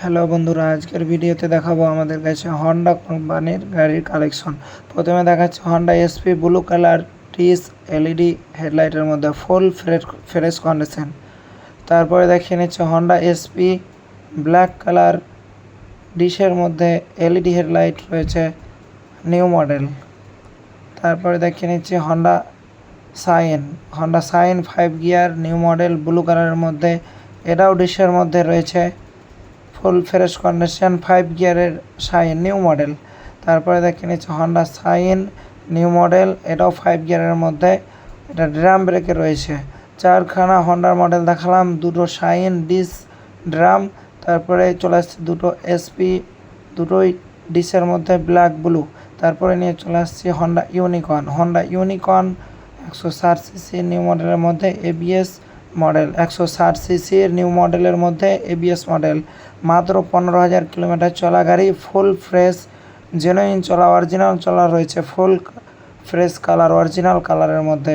Hello বন্ধুরা, আজকের ভিডিওতে দেখাবো আমাদের কাছে হন্ডা কোম্পানির গাড়ির কালেকশন প্রথমে দেখাচ্ছি হন্ডা এসপি ব্লু কালার টিস এলইডি হেডলাইটের মধ্যে ফুল ফ্রেশ কন্ডিশন তারপরে দেখিয়ে নিচ্ছে হন্ডা এসপি ব্ল্যাক কালার ডিশের মধ্যে এলইডি হেডলাইট রয়েছে নিউ মডেল তারপরে দেখিয়ে নিচ্ছি Honda Shine Honda Shine five gear new model blue কালারের মধ্যে এটাও ডিশের মধ্যে রয়েছে ফুল ফ্রেশ কন্ডিশন ফাইভ গিয়ারের সাইন নিউ মডেল তারপরে দেখে নিচ্ছে হন্ডা সাইন নিউ মডেল এটাও ফাইভ গিয়ারের মধ্যে। এটা ড্রাম ব্রেকে রয়েছে। চারখানা হন্ডার মডেল দেখালাম, দুটো সাইন ডিস ড্রাম তারপরে চলে আসছে দুটো এসপি দুটোই ডিসের মধ্যে ব্ল্যাক ব্লু তারপরে নিয়ে চলে আসছি হন্ডা ইউনিকর্ন হন্ডা ইউনিকর্ন একশো ষাট সিসি নিউ মডেলের মধ্যে এবিএস মডেল। একশো ষাট সিসির নিউ মডেলের মধ্যে এবিএস মডেল। মাত্র পনেরো হাজার কিলোমিটার চলা গাড়ি, ফুল ফ্রেশ জেনুইন চলা অরিজিনাল চলা রয়েছে, ফুল ফ্রেশ কালার অরিজিনাল কালারের মধ্যে।